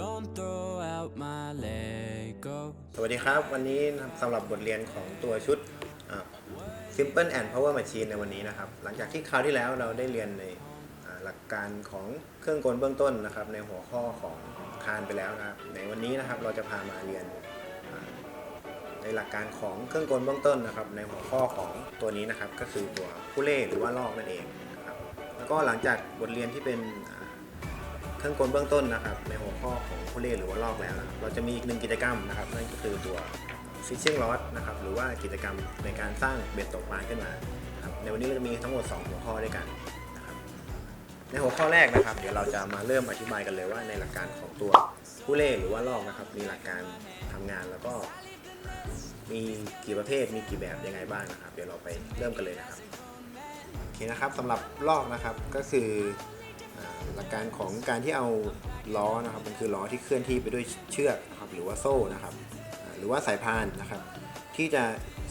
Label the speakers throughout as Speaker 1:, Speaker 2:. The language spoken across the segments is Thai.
Speaker 1: Don't throw out my Legos.
Speaker 2: สวัสดีครับ วันนี้สำหรับบทเรียนของตัวชุด Simple and Power Machine ในวันนี้นะครับ หลังจากที่คราวที่แล้วเราได้เรียนในหลักการของเครื่องกลเบื้องต้นนะครับ ในหัวข้อของคานไปแล้วนะครับ ในวันนี้นะครับเราจะพามาเรียน ในหลักการของเครื่องกลเบื้องต้นนะครับ ในหัวข้อของตัวนี้นะครับ ก็คือตัวผู้เล่หรือว่าลอกนั่นเองนะครับแล้วก็หลังจากบทเรียนที่เป็น เครื่องกลเบื้องต้นนะครับ ในหัวข้อของผู้เล่นหรือว่าลอกแล้วนะครับเราจะมีอีกหนึ่งกิจกรรมนะครับนั่นก็คือตัว fishing rod นะครับหรือว่ากิจกรรมในการสร้างเบ็ดตกปลาขึ้นมาครับในวันนี้เราจะมีทั้งหมด 2 หัวข้อด้วยกันนะครับในหัวข้อแรกนะครับ เดี๋ยวเราจะมาเริ่มอธิบายกันเลยว่าในหลักการของตัวผู้เล่นหรือว่าลอกนะครับ มีหลักการทำงานแล้วก็มีกี่ประเภทมีกี่แบบยังไงบ้างนะครับ เดี๋ยวเราไปเริ่มกันเลยนะครับโอเคนะครับสำหรับลอกนะครับก็คือ หลักการของการที่เอาล้อนะครับมันคือล้อที่เคลื่อนที่ไปด้วยเชือกนะครับหรือว่าโซ่นะครับหรือว่าสายพานนะครับ ที่จะ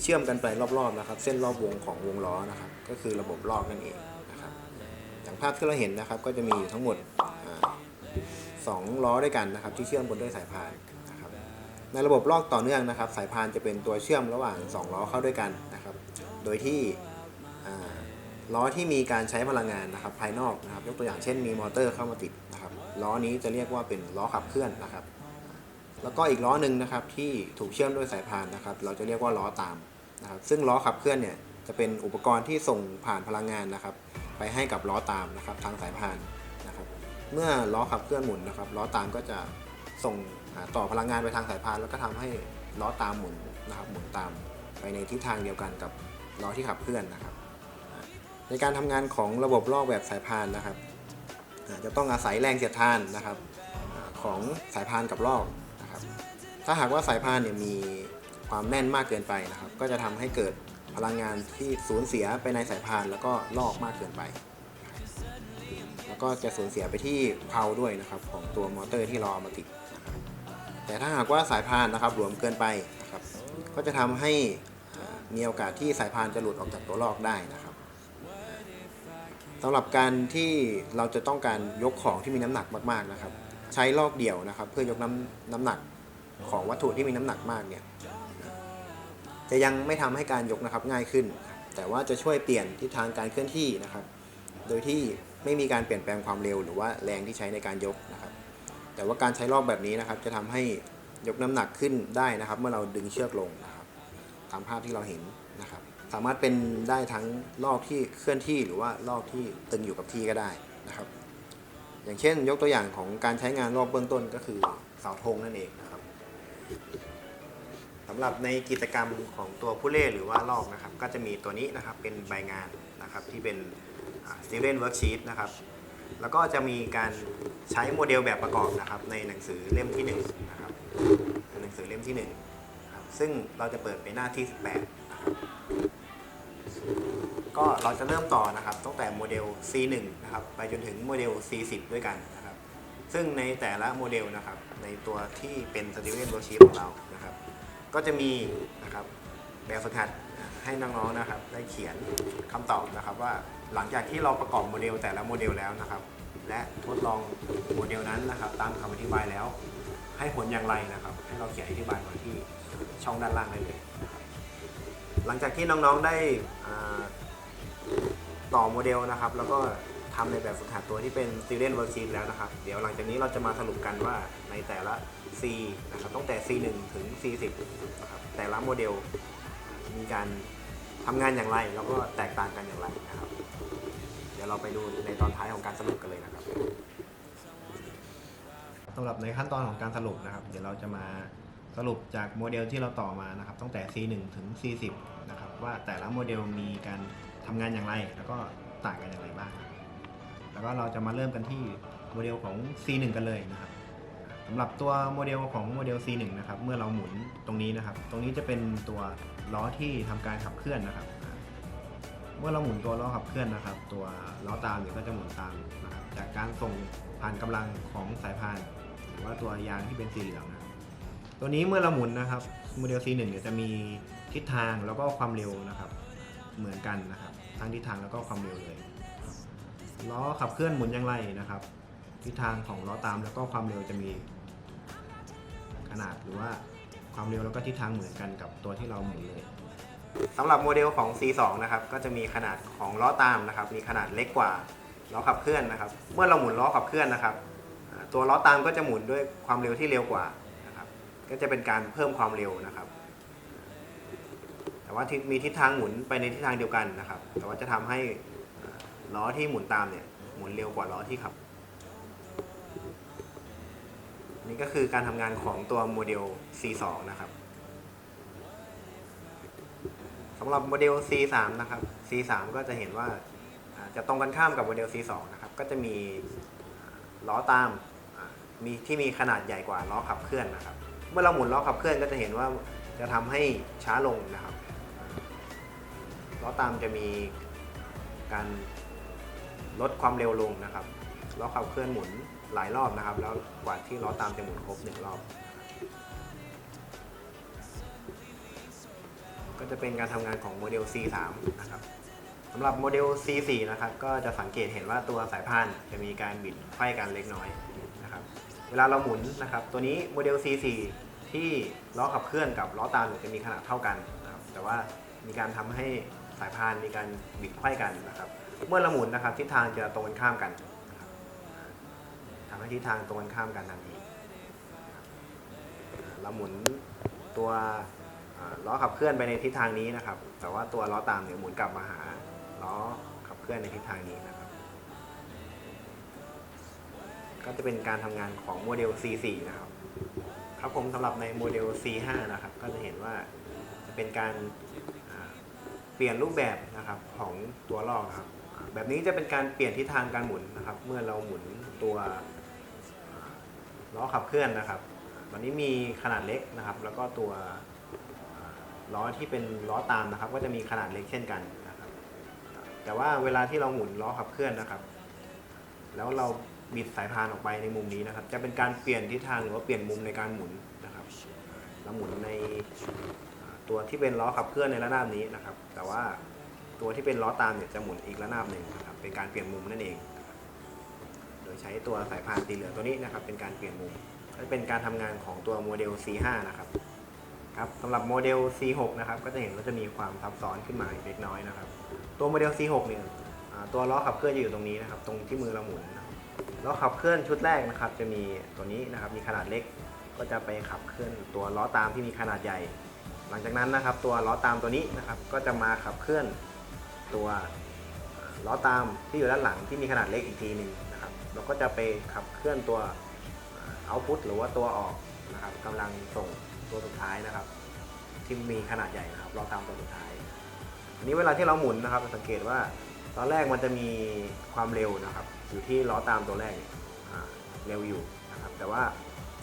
Speaker 2: เชื่อมกันไปรอบๆนะครับ เส้นรอบวงของวงล้อนะครับ ก็คือระบบลอกนั่นเองนะครับอย่างภาพที่เราเห็นนะครับก็จะมีอยู่ทั้งหมดสองล้อด้วยกันนะครับ ที่เชื่อมกันด้วยสายพานนะครับ ในระบบลอกต่อเนื่องนะครับ สายพานจะเป็นตัวเชื่อมระหว่างสองล้อเข้าด้วยกันนะครับ โดยที่ ล้อที่มีการใช้พลังงานนะครับภายนอกนะครับยกตัวอย่างเช่นมีมอเตอร์เข้ามาติดนะครับล้อนี้จะเรียกว่าเป็นล้อขับเคลื่อนนะครับ แล้วก็อีกล้อหนึ่งนะครับที่ถูกเชื่อมด้วยสายพานนะครับ เราจะเรียกว่าล้อตามนะครับ ซึ่งล้อขับเคลื่อนเนี่ยจะเป็นอุปกรณ์ที่ส่งผ่านพลังงานนะครับ ไปให้กับล้อตามนะครับทางสายพานนะครับ เมื่อล้อขับเคลื่อนหมุนนะครับล้อตามก็จะส่งต่อพลังงานไปทางสายพาน แล้วก็ทำให้ล้อตามหมุนนะครับหมุนตามไปในทิศทางเดียวกันกับล้อที่ขับเคลื่อนนะครับ ในการทำงานของระบบลอกแบบสายพานนะครับ จะต้องอาศัยแรงเสียดทานนะครับของสายพานกับลอกนะครับ ถ้าหากว่าสายพานเนี่ยมีความแน่นมากเกินไปนะครับ ก็จะทำให้เกิดพลังงานที่สูญเสียไปในสายพานแล้วก็ลอกมากเกินไป แล้วก็จะสูญเสียไปที่เพลาด้วยนะครับของตัวมอเตอร์ที่รอมาติดแต่ถ้าหากว่าสายพานนะครับหลวมเกินไปนะครับ ก็จะทำให้มีโอกาสที่สายพานจะหลุดออกจากตัวลอกได้นะครับ สำหรับการที่เราจะต้องการยกของที่มีน้ำหนักมากๆนะครับ ใช้ลอกเดี่ยวนะครับ เพื่อยกน้ำน้ำหนักของวัตถุที่มีน้ำหนักมากเนี่ยจะยังไม่ทำให้การยกนะครับง่ายขึ้น แต่ว่าจะช่วยเปลี่ยนทิศทางการเคลื่อนที่นะครับ โดยที่ไม่มีการเปลี่ยนแปลงความเร็วหรือว่าแรงที่ใช้ในการยกนะครับ แต่ว่าการใช้ลอกแบบนี้นะครับ จะทำให้ยกน้ำหนักขึ้นได้นะครับ เมื่อเราดึงเชือกลงนะครับ ตามภาพที่เราเห็น สามารถเป็นได้ทั้งลอกที่เคลื่อนที่หรือว่าลอกที่ตึงอยู่กับที่ก็ได้นะครับ อย่างเช่น ยกตัวอย่างของการใช้งานลอกเบื้องต้นก็คือเสาธงนั่นเองนะครับสำหรับในกิจกรรมของตัวผู้เล่นหรือว่าลอกนะครับ ก็จะมีตัวนี้นะครับเป็นใบงานนะครับที่เป็น Student Worksheet นะครับแล้วก็จะมีการใช้โมเดลแบบประกอบนะครับ ในหนังสือเล่มที่1นะครับหนังสือเล่มที่1นะครับซึ่งเราจะเปิดไปหน้าที่ 18นะครับ ก็เราจะเริ่มต่อนะครับตั้งแต่โมเดล C1 นะครับไปจนถึงโมเดล C10 ด้วยกันนะครับ ซึ่งในแต่ละโมเดลนะครับ ในตัวที่เป็น Student Worksheet ของเรานะครับ ก็จะมีนะครับแบบฝึกหัดให้น้องๆนะครับ ได้เขียนคำตอบนะครับว่าหลังจากที่เราประกอบโมเดลแต่ละโมเดลแล้วนะครับ และทดลองโมเดลนั้นนะครับ ตามคำอธิบายแล้ว ให้ผลอย่างไรนะครับ ให้เราเขียนอธิบายมาที่ช่องด้านล่างได้เลย หลังจากที่น้องๆได้อ่า ต่อโมเดลนะครับ แล้วก็ทำในแบบฝึกหัดตัวที่เป็น Student Worksheet แล้วนะครับ เดี๋ยวหลังจากนี้เราจะมาสรุปกันว่าในแต่ละ C นะครับตั้งแต่ C1 ถึง C10 นะครับแต่ละโมเดลมีการทำงานอย่างไร แล้วก็แตกต่างกันอย่างไรนะครับ เดี๋ยวเราไปดูในตอนท้ายของการสรุปกันเลยนะครับสำหรับในขั้นตอนของการสรุปนะครับ เดี๋ยวเราจะมาสรุปจากโมเดลที่เราต่อมานะครับตั้งแต่ C1 ถึง C10 นะครับว่าแต่ละโมเดลมีการ ทำงานอย่างไร แล้วก็ต่างกันอย่างไรบ้าง แล้วก็เราจะมาเริ่มกันที่โมเดลของ C1 กันเลยนะครับสำหรับตัวโมเดลของโมเดล C1 นะครับ เมื่อเราหมุนตรงนี้นะครับ ตรงนี้จะเป็นตัวล้อที่ทำการขับเคลื่อนนะครับ เมื่อเราหมุนตัวล้อขับเคลื่อนนะครับ ตัวล้อตามเนี่ยก็จะหมุนตามนะครับจากการส่งผ่านกำลังของสายพาน หรือว่าตัวยางที่เป็นสีเหลืองนะครับตัวนี้เมื่อเราหมุนนะครับโมเดล C1 เนี่ยจะมีทิศทางแล้วก็ความเร็วนะครับ เหมือนกันนะครับ ทั้งทิศทางแล้วก็ความเร็วเลยล้อขับเคลื่อนหมุนอย่างไรนะครับ ทิศทางของล้อตามแล้วก็ความเร็วจะมีขนาดหรือว่าความเร็วแล้วก็ทิศทางเหมือนกันกับตัวที่เราหมุนเลยสำหรับโมเดลของ C2 นะครับก็จะมีขนาดของล้อตามนะครับ มีขนาดเล็กกว่าล้อขับเคลื่อนนะครับ เมื่อเราหมุนล้อขับเคลื่อนนะครับ ตัวล้อตามก็จะหมุนด้วยความเร็วที่เร็วกว่านะครับ ก็จะเป็นการเพิ่มความเร็วนะครับ ว่ามีทิศทางหมุนไปในทิศทางเดียวกันนะครับ แต่ว่าจะทำให้ล้อที่หมุนตามเนี่ยหมุนเร็วกว่าล้อที่ขับ นี่ก็คือการทำงานของตัวโมเดล C2 นะครับสำหรับโมเดล C3 นะครับ C3 ก็จะเห็นว่าจะตรงกันข้ามกับโมเดล C2 นะครับ ก็จะมีล้อตามมีที่มีขนาดใหญ่กว่าล้อขับเคลื่อนนะครับ เมื่อเราหมุนล้อขับเคลื่อนก็จะเห็นว่าจะทำให้ช้าลงนะครับ ล้อตามจะมีการลดความเร็วลงนะครับล้อขับเคลื่อนหมุนหลายรอบนะครับ แล้วกว่าที่ล้อตามจะหมุนครบหนึ่งรอบ ก็จะเป็นการทำงานของโมเดล C3 นะครับสำหรับโมเดล C4 นะครับ ก็จะสังเกตเห็นว่าตัวสายพานจะมีการบิดไขว้กันเล็กน้อยนะครับ เวลาเราหมุนนะครับ ตัวนี้โมเดล C4 ที่ล้อขับเคลื่อนกับล้อตามจะมีขนาดเท่ากันนะครับ แต่ว่ามีการทำให้ สายพานมีการบิดไขว้กันนะครับ เมื่อเราหมุนนะครับทิศทางจะตรงกันข้ามกันนะครับทำให้ทิศทางตรงกันข้ามกันทันทีนะครับเราหมุนตัวล้อขับเคลื่อนไปในทิศทางนี้นะครับ แต่ว่าตัวล้อตามเนี่ยหมุนกลับมาหาล้อขับเคลื่อนในทิศทางนี้นะครับ ก็จะเป็นการทำงานของโมเดล C4 นะครับครับผมสำหรับในโมเดล C5 นะครับ ก็จะเห็นว่าจะเป็นการ เปลี่ยนรูปแบบนะครับของตัวลอกครับ แบบนี้จะเป็นการเปลี่ยนทิศทางการหมุนนะครับ เมื่อเราหมุนตัวล้อขับเคลื่อนนะครับตอนนี้มีขนาดเล็กนะครับ แล้วก็ตัวล้อที่เป็นล้อตามนะครับ ก็จะมีขนาดเล็กเช่นกันนะครับ แต่ว่าเวลาที่เราหมุนล้อขับเคลื่อนนะครับ แล้วเราบิดสายพานออกไปในมุมนี้นะครับ จะเป็นการเปลี่ยนทิศทางหรือว่าเปลี่ยนมุมในการหมุนนะครับเราหมุนใน ตัวที่เป็นล้อขับเคลื่อนในระนาบนี้นะครับ แต่ว่าตัวที่เป็นล้อตามเนี่ยจะหมุนอีกระนาบหนึ่งนะครับเป็นการเปลี่ยนมุมนั่นเอง โดยใช้ตัวสายพานสีเหลืองตัวนี้นะครับ เป็นการเปลี่ยนมุมก็เป็นการทำงานของตัวโมเดล C5 นะครับครับสำหรับโมเดล C6 นะครับก็จะเห็นว่าจะมีความซับซ้อนขึ้นมาอีกเล็กน้อยนะครับ ตัวโมเดล C6 เนี่ยตัวล้อขับเคลื่อนจะอยู่ตรงนี้นะครับ ตรงที่มือเราหมุนล้อขับเคลื่อนชุดแรกนะครับ จะมีตัวนี้นะครับมีขนาดเล็ก ก็จะไปขับเคลื่อนตัวล้อตามที่มีขนาดใหญ่ ลังจากนั้นนะครับตัวล้อตามตัวนี้นะครับก็จะมาขับเคลื่อนตัวล้อตามที่อยู่ด้านหลังที่มีขนาดเล็กอีกทีหนึ่งนะครับแล้วก็จะไปขับเคลื่อนตัวเอาพุตหรือว่าตัวออกนะครับกำลังส่งตัวสุดท้ายนะครับ ที่มีขนาดใหญ่นะครับล้อตามตัวสุดท้ายอันนี้เวลาที่เราหมุนนะครับสังเกตว่าตอนแรกมันจะมีความเร็วนะครับ อยู่ที่ล้อตามตัวแรกเร็วอยู่นะครับแต่ว่า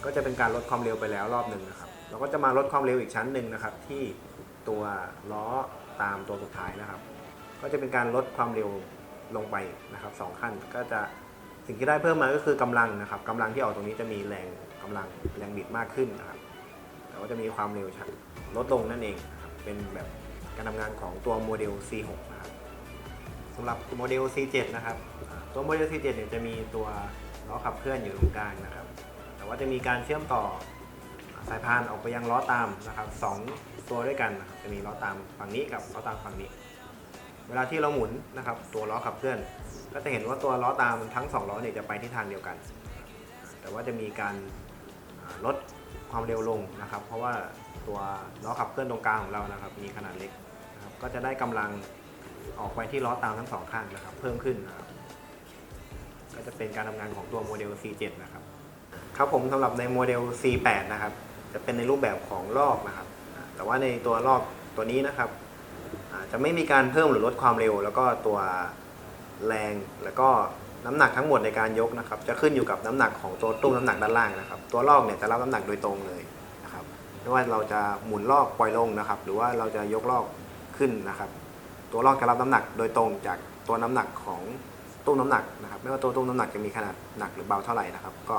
Speaker 2: ก็จะเป็นการลดความเร็วไปแล้วรอบหนึ่งนะครับ เราก็จะมาลดความเร็วอีกชั้นหนึ่งนะครับ ที่ตัวล้อตามตัวสุดท้ายนะครับ ก็จะเป็นการลดความเร็วลงไปนะครับสองขั้นก็จะสิ่งที่ได้เพิ่มมาก็คือกำลังนะครับกำลังที่ออกตรงนี้จะมีแรงกำลังแรงบิดมากขึ้นนะครับแต่ว่าจะมีความเร็วชัดลดลงนั่นเองเป็นแบบการทำงานของตัวโมเดล C6 นะครับสำหรับโมเดล C7 นะครับ ตัวโมเดล C7 เนี่ยจะมีตัวล้อขับเคลื่อนอยู่ตรงกลางนะครับ แต่ว่าจะมีการเชื่อมต่อ สายพานออกไปยังล้อตามนะครับสองตัวด้วยกันนะครับจะมีล้อตามฝั่งนี้กับล้อตามฝั่งนี้ เวลาที่เราหมุนนะครับ ตัวล้อขับเคลื่อน ก็จะเห็นว่าตัวล้อตามทั้งสองล้อเนี่ยจะไปที่ทางเดียวกัน แต่ว่าจะมีการลดความเร็วลงนะครับ เพราะว่าตัวล้อขับเคลื่อนตรงกลางของเรานะครับ มีขนาดเล็กนะครับก็จะได้กำลังออกไปที่ล้อตามทั้งสองข้างนะครับ เพิ่มขึ้นนะครับก็จะเป็นการทำงานของตัวโมเดล C7 นะครับครับผมสำหรับในโมเดล C8 นะครับ จะเป็นในรูปแบบของลอกนะครับ แต่ว่าในตัวลอกตัวนี้นะครับจะไม่มีการเพิ่มหรือลดความเร็ว แล้วก็ตัวแรงแล้วก็น้ำหนักทั้งหมดในการยกนะครับ จะขึ้นอยู่กับน้ำหนักของตัวตุ้มน้ำหนักด้านล่างนะครับ ตัวลอกเนี่ยจะรับน้ำหนักโดยตรงเลยนะครับไม่ว่าเราจะหมุนลอกปล่อยลงนะครับ หรือว่าเราจะยกลอกขึ้นนะครับ ตัวลอกจะรับน้ำหนักโดยตรงจากตัวน้ำหนักของตู้มน้ำหนักนะครับ ไม่ว่าตัวตู้มน้ำหนักจะมีขนาดหนักหรือเบาเท่าไหร่นะครับ ก็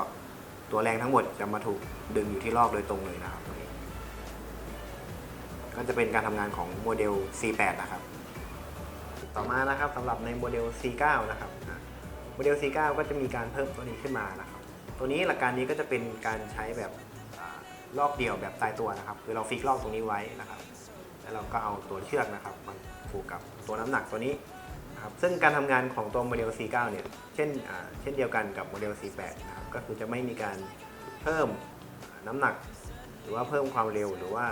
Speaker 2: ตัวแรงทั้งหมดจะมาถูกดึงอยู่ที่ลอกโดยตรงเลยนะครับตัวนี้ก็จะเป็นการทำงานของโมเดล C8 นะครับ ต่อมานะครับสำหรับในโมเดล C9 นะครับโมเดล C9 ก็จะมีการเพิ่มตัวนี้ขึ้นมานะครับ ตัวนี้หลักการนี้ก็จะเป็นการใช้แบบลอกเดี่ยวแบบตายตัวนะครับ คือเราฟิกลอกตรงนี้ไว้นะครับ แล้วเราก็เอาตัวเชือกนะครับมาผูกกับตัวน้ำหนักตัวนี้นะครับซึ่งการทำงานของตัวโมเดล C9 เนี่ยเช่นเช่นเดียวกันกับโมเดล C8 นะครับ ก็คือจะไม่มีการเพิ่มน้ำหนัก หรือว่าเพิ่มความเร็วหรือว่า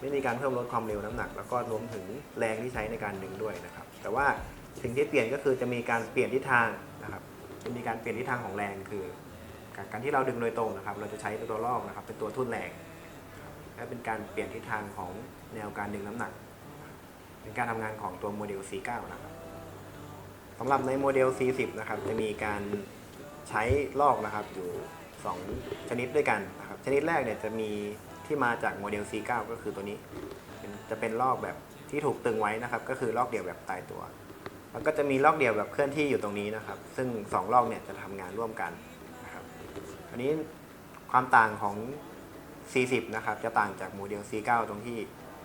Speaker 2: ไม่มีการเพิ่มลดความเร็วน้ำหนัก แล้วก็รวมถึงแรงที่ใช้ในการดึงด้วยนะครับ แต่ว่าสิ่งที่เปลี่ยนก็คือจะมีการเปลี่ยนทิศทางนะครับจะมีการเปลี่ยนทิศทางของแรงคือ การที่เราดึงโดยตรงนะครับ เราจะใช้ตัวลอกนะครับ เป็นตัวทุ่นแรงและเป็นการเปลี่ยนทิศทางของแนวการดึงน้ำหนัก เป็นการทำงานของตัวโมเดล C9 นะครับสำหรับในโมเดล C10 นะครับจะมีการ ใช้ลอกนะครับอยู่ 2 ชนิดด้วยกันนะครับชนิดแรกเนี่ยจะมีที่มาจากโมเดล C9 ก็คือตัวนี้จะเป็นลอกแบบที่ถูกตึงไว้นะครับ ก็คือลอกเดี่ยวแบบตายตัว แล้วก็จะมีลอกเดี่ยวแบบเคลื่อนที่อยู่ตรงนี้นะครับ ซึ่ง 2 ลอกเนี่ยจะทำงานร่วมกันนะครับอันนี้ความต่างของ C10 นะครับจะต่างจากโมเดล C9 ตรงที่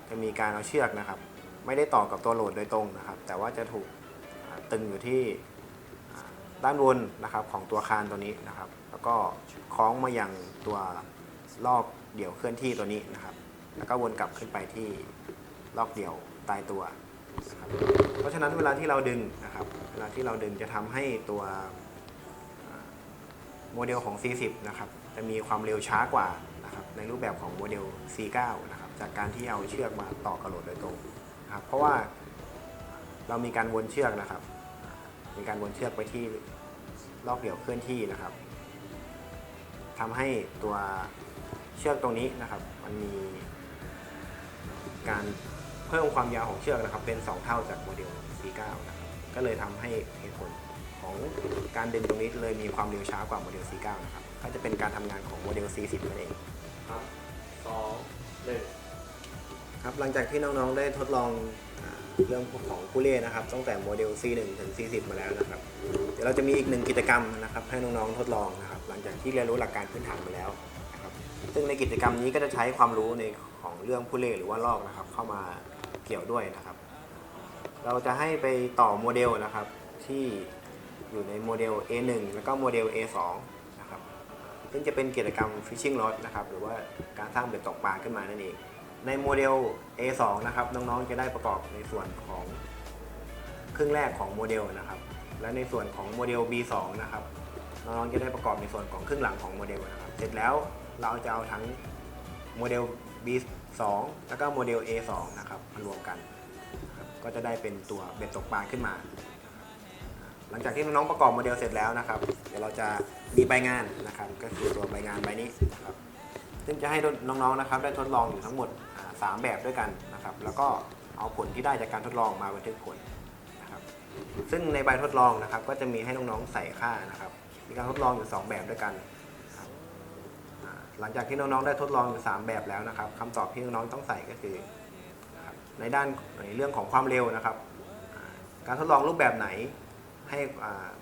Speaker 2: จะมีการเอาเชือกนะครับ ไม่ได้ต่อกับตัวโหลดโดยตรงนะครับ แต่ว่าจะถูกตึงอยู่ที่ ด้านบนนะครับของตัวคานตัวนี้นะครับ แล้วก็คล้องมาอยังตัวลอกเดี่ยวเคลื่อนที่ตัวนี้นะครับ แล้วก็วนกลับขึ้นไปที่ลอกเดี่ยวตายตัวนะครับเพราะฉะนั้นเวลาที่เราดึงนะครับ เวลาที่เราดึงจะทำให้ตัวโมเดลของ C10 นะครับ จะมีความเร็วช้ากว่านะครับ ในรูปแบบของโมเดล C9 นะครับ จากการที่เอาเชือกมาต่อกระโหลดโดยตรงนะครับ เพราะว่าเรามีการวนเชือกนะครับ มีการวนเชือกไปที่ลอกเดี่ยวเคลื่อนที่นะครับทำให้ตัวเชือกตรงนี้นะครับ มันมี การเพิ่มความยาวของเชือกนะครับ เป็น 2 เท่าจากโมเดล C9 นะครับก็เลยทำให้เหตุผลของการดึงตรงนี้เลยมีความเร็วช้ากว่าโมเดล C9 นะครับ ก็จะเป็นการทำงานของโมเดล C10 นั่นเอง
Speaker 3: ครับสองหนึ่ง
Speaker 2: ครับหลังจากที่น้องๆได้ทดลองอา เรื่องของผู้เล่นนะครับ ตั้งแต่โมเดล C1 ถึง C10 มาแล้วนะครับ เดี๋ยวเราจะมีอีกหนึ่งกิจกรรมนะครับ ให้น้องๆทดลองนะครับ หลังจากที่เรียนรู้หลักการพื้นฐานมาแล้วนะครับ ซึ่งในกิจกรรมนี้ก็จะใช้ความรู้ในของเรื่องผู้เล่หรือว่าลอกนะครับ เข้ามาเกี่ยวด้วยนะครับ เราจะให้ไปต่อโมเดลนะครับที่อยู่ในโมเดล A1 แล้วก็โมเดล A2 นะครับ ซึ่งจะเป็นกิจกรรม fishing rod นะครับ หรือว่าการสร้างเบ็ดตกปลาขึ้นมานั่นเอง ในโมเดล A2 นะครับน้องๆจะได้ประกอบในส่วนของครึ่งแรกของโมเดลนะครับ และในส่วนของโมเดล B2 นะครับน้องๆจะได้ประกอบในส่วนของครึ่งหลังของโมเดลนะครับ เสร็จแล้วเราจะเอาทั้งโมเดล B2 แล้วก็โมเดล A2 นะครับมารวมกัน ก็จะได้เป็นตัวเบ็ดตกปลาขึ้นมา หลังจากที่น้องๆประกอบโมเดลเสร็จแล้วนะครับ เดี๋ยวเราจะมีใบงานนะครับ ก็คือตัวใบงานใบนี้นะครับซึ่งจะให้น้องๆนะครับ ได้ทดลองอยู่ทั้งหมด สามแบบด้วยกันนะครับ แล้วก็เอาผลที่ได้จากการทดลองมาบันทึกผลนะครับ ซึ่งในใบทดลองนะครับ ก็จะมีให้น้องๆใส่ค่านะครับ มีการทดลองอยู่สองแบบด้วยกันหลังจากที่น้องๆได้ทดลองอยู่สามแบบแล้วนะครับคำตอบที่น้องๆต้องใส่ก็คือ ในด้านในเรื่องของความเร็วนะครับ การทดลองรูปแบบไหนให้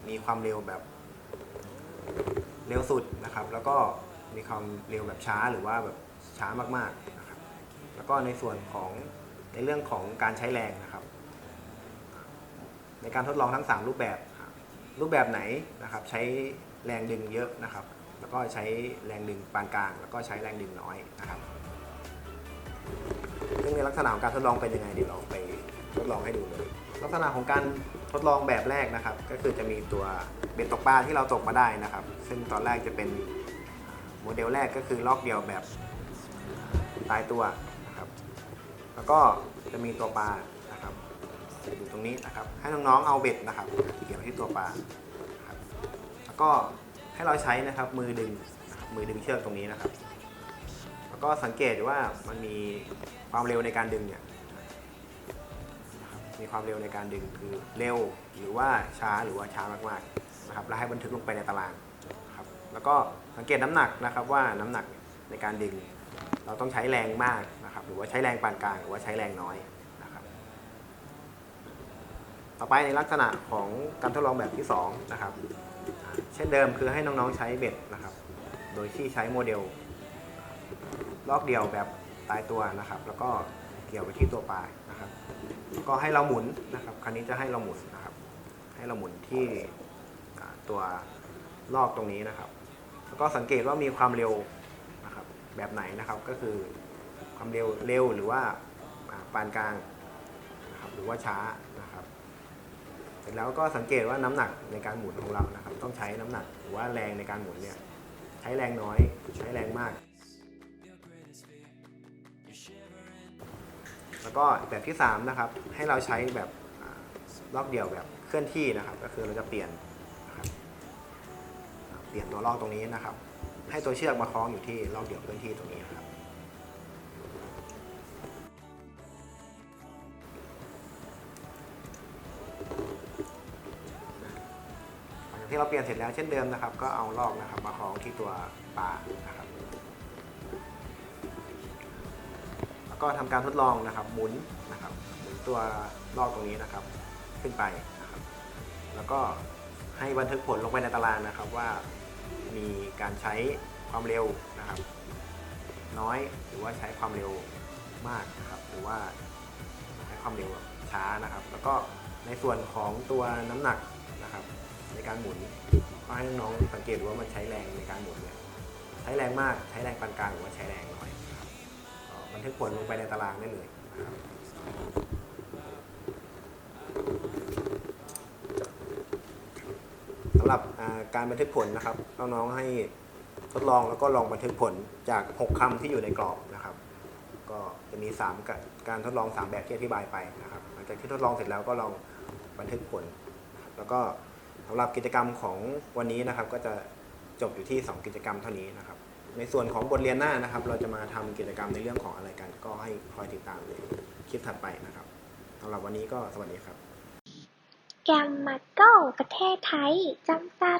Speaker 2: มีความเร็วแบบเร็วสุดนะครับ แล้วก็มีความเร็วแบบช้าหรือว่าแบบช้ามากๆ แล้วก็ในส่วนของในเรื่องของการใช้แรงนะครับ ในการทดลองทั้ง 3 รูปแบบ รูปแบบไหนนะครับ ใช้แรงดึงเยอะนะครับ แล้วก็ใช้แรงดึงปานกลาง แล้วก็ใช้แรงดึงน้อยนะครับซึ่งในลักษณะของการทดลองเป็นยังไงเดี๋ยวเราไปทดลองให้ดูเลยลักษณะของการทดลองแบบแรกนะครับ ก็คือจะมีตัวเบ็ดตกปลาที่เราตกมาได้นะครับ ซึ่งตอนแรกจะเป็นโมเดลแรกก็คือลอกเดียวแบบตายตัว แล้วก็จะมีตัวปลานะครับอยู่ตรงนี้นะครับ ให้น้องๆเอาเบ็ดนะครับเกี่ยวที่ตัวปลาครับแล้วก็ให้เราใช้นะครับมือดึงมือดึงเชือกตรงนี้นะครับ แล้วก็สังเกตว่ามันมีความเร็วในการดึงเนี่ยมีความเร็วในการดึงคือเร็วหรือว่าช้าหรือว่าช้ามากๆนะครับแล้วให้บันทึกลงไปในตารางครับแล้วก็สังเกตน้ำหนักนะครับว่าน้ำหนักในการดึง เราต้องใช้แรงมาก หรือว่าใช้แรงปานกลางหรือว่าใช้แรงน้อยนะครับ ต่อไปในลักษณะของการทดลองแบบที่2นะครับ เช่นเดิมคือให้น้องๆใช้เบ็ดนะครับ โดยที่ใช้โมเดลลอกเดียวแบบตายตัวนะครับ แล้วก็เกี่ยวไปที่ตัวปลายนะครับ ก็ให้เราหมุนนะครับคราวนี้จะให้เราหมุนนะครับ ให้เราหมุนที่ตัวลอกตรงนี้นะครับ แล้วก็สังเกตว่ามีความเร็วนะครับแบบไหนนะครับก็คือ ความเร็วเร็วหรือว่าปานกลางนะครับหรือว่าช้านะครับเสร็จแล้วก็สังเกตว่าน้ำหนักในการหมุนของเรานะครับ ต้องใช้น้ำหนักหรือว่าแรงในการหมุนเนี่ยใช้แรงน้อยใช้แรงมาก แล้วก็แบบที่3นะครับให้เราใช้แบบอารอบเดี่ยวแบบเคลื่อนที่นะครับ ก็คือเราจะเปลี่ยนนเปลี่ยนตัวลอกตรงนี้นะครับ ให้ตัวเชือกมาคล้องอยู่ที่ลอกเดี่ยวเคลื่อนที่ตรงนี้นครับ ที่เราเปลี่ยนเสร็จแล้วเช่นเดิมนะครับ ก็เอาลอกนะครับมาคล้องที่ตัวปลานะครับแล้วก็ทำการทดลองนะครับหมุนนะครับหมุนตัวลอกตรงนี้นะครับขึ้นไปนะครับ แล้วก็ให้บันทึกผลลงไปในตารางนะครับว่ามีการใช้ความเร็วนะครับ น้อยหรือว่าใช้ความเร็วมากนะครับ หรือว่าใช้ความเร็วช้านะครับ แล้วก็ในส่วนของตัวน้ำหนักนะครับ ในการหมุนก็ให้น้องๆสังเกตดูว่ามันใช้แรงในการหมุนเนี่ยใช้แรงมากใช้แรงปานกลางหรือว่าใช้แรงน้อยครับบันทึกผลลงไปในตารางได้เลยนะครับสำหรับการบันทึกผลนะครับน้องๆให้ทดลองแล้วก็ลองบันทึกผลจาก 6คำที่อยู่ในกรอบนะครับ ก็จะมี 3 กับการทดลอง 3 แบบที่อธิบายไปนะครับหลังจากที่ทดลองเสร็จแล้วก็ลองบันทึกผล แล้วก็ สำหรับกิจกรรมของวันนี้นะครับ ก็จะจบอยู่ที่ 2 กิจกรรมเท่านี้นะครับ ในส่วนของบทเรียนหน้านะครับ เราจะมาทำกิจกรรมในเรื่องของอะไรกัน ก็ให้คอยติดตามในคลิปถัดไปนะครับสำหรับวันนี้ก็สวัสดีครับ
Speaker 4: แกมมาโก้ประเทศไทยจำกัด